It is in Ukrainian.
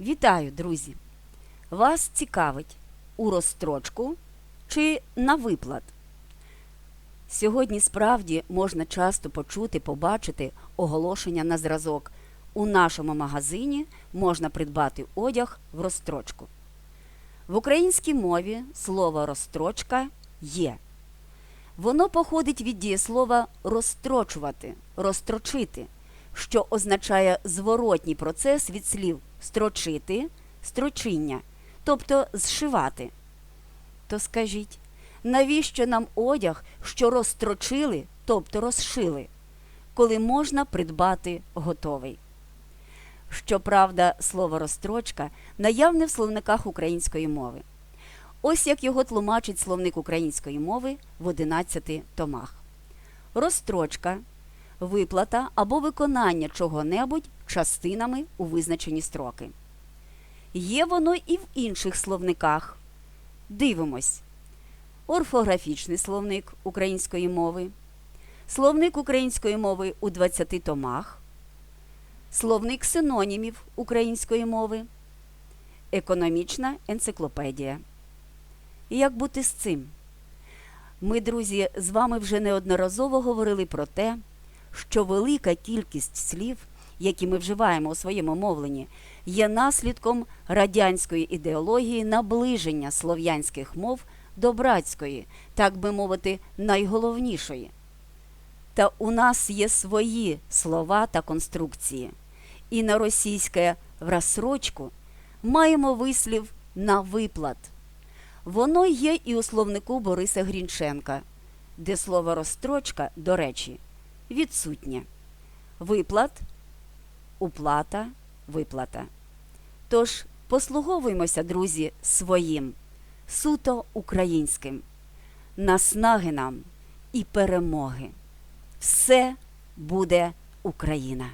Вітаю, друзі! Вас цікавить у розстрочку чи на виплат? Сьогодні справді можна часто почути, побачити оголошення на зразок. У нашому магазині можна придбати одяг в розстрочку. В українській мові слово розстрочка є. Воно походить від дієслова розстрочувати, розстрочити, що означає зворотній процес від слів строчити, строчиння, тобто зшивати. То скажіть, навіщо нам одяг, що розстрочили, тобто розшили, коли можна придбати готовий? Щоправда, слово розстрочка наявне в словниках української мови. Ось як його тлумачить словник української мови в 11 томах. Розстрочка виплата або виконання чого-небудь частинами у визначені строки. Є воно і в інших словниках. Дивимось. Орфографічний словник української мови, словник української мови у 20 томах, словник синонімів української мови, економічна енциклопедія. Як бути з цим? Ми, друзі, з вами вже неодноразово говорили про те, що велика кількість слів, які ми вживаємо у своєму мовленні, є наслідком радянської ідеології наближення слов'янських мов до братської, так би мовити, найголовнішої. Та у нас є свої слова та конструкції, і на російське в розсрочку маємо вислів на виплат. Воно є і у словнику Бориса Грінченка, де слово розстрочка, до речі, відсутнє. Виплат, уплата, виплата. Тож послуговуємося, друзі, своїм, суто українським, наснаги нам і перемоги. Все буде Україна!